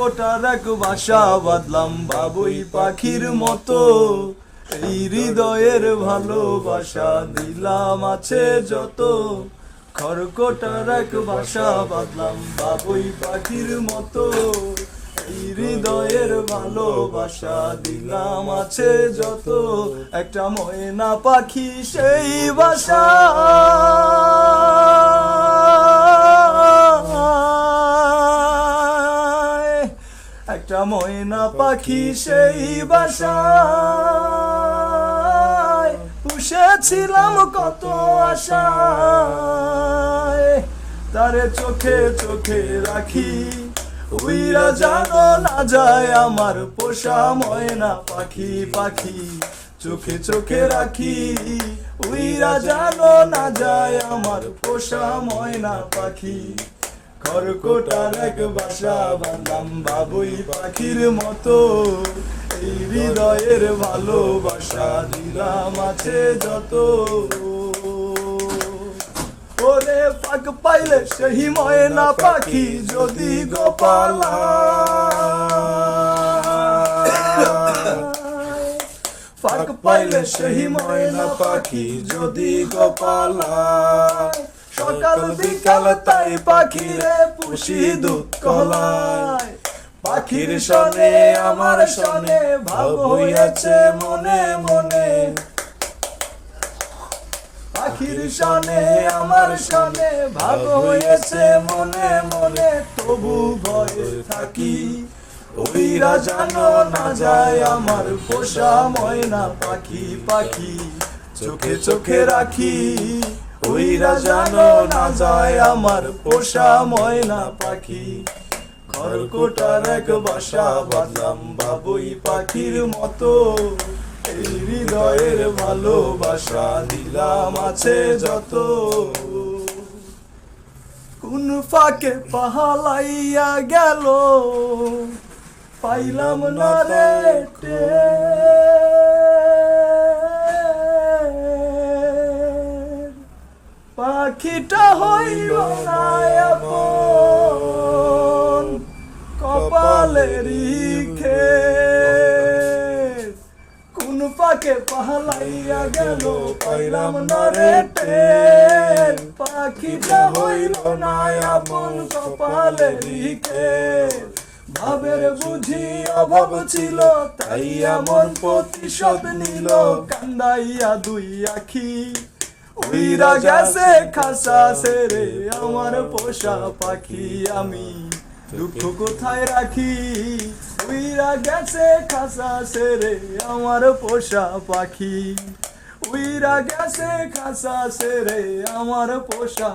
খড়কোটার এক বাসা বাঁধলাম বাবুই পাখির মতো। এই হৃদয়ের ভালোবাসা দিলাম আছে যত। খড়কোটার এক বাসা বাঁধলাম বাবুই পাখির মতো। হৃদয়ের ভালোবাসা দিলাম আছে যত। একটা ময়না পাখি সেই বাসা। একটা ময়না পাখি সেই বাসায়। পুষেছিলাম কত আশায়। তারে চোখে চোখে রাখি। উইরা জানো না যায় আমার পোষা ময়না পাখি পাখি। চোখে চোখে রাখি। উইরা জানো না যায় আমার পোষা ময়না পাখি। খড়কোটার এক বাসা বাঁধলাম বাবুই পাখির মতো। এই হৃদয়ের ভালোবাসা দিলাম আছে যত। ওরে পাক পাইলে সেই ময়না পাখি যদি গোপালা। ফাঁক পাইলে সেই ময়না পাখি যদি গোপালা। সকাল বিকাল তাই পাখিরে পুষি দুধ কলায় পাখির সনে, আমার সনে, ভাব হইয়াছে মনে মনে। পাখির সনে, আমার সনে, ভাব হয়েছে মনে মনে। তবু ভয়ে থাকি ওইরা জানো না যায় আমার পোষা ময়না পাখি পাখি। চোখে চোখে রাখি। ওইরা জানো না যায় আমার পোষা ময়না পাখি। খড়কোটার এক বাসা বাঁধলাম বাবুই পাখির মতো। এই হৃদয়ের ভালোবাসা দিলাম আছে যত। কোন ফাঁকে পাহালাইয়া গেল, পাইলাম না রে পাখিটা হইল না আপন, কপালেরই খেত। কোন পাকে পাহালাইয়া গেল, পাইলাম না রে টের। পাখিটা হইল না আপন, কপালেরই খেত। ভাবের বুঝি অভাব ছিল, তাই এমন প্রতিশোধ নিল, কান্দাইয়া দুই আখি উইরা গেছে খাসা সেরে আমার পোষা পাখি আমি। দুঃখ কোথায় রাখি? উইরা গেছে খাসা সেরে আমার পোষা পাখি। উইরা গেছে খাসা সেরে আমার পোষা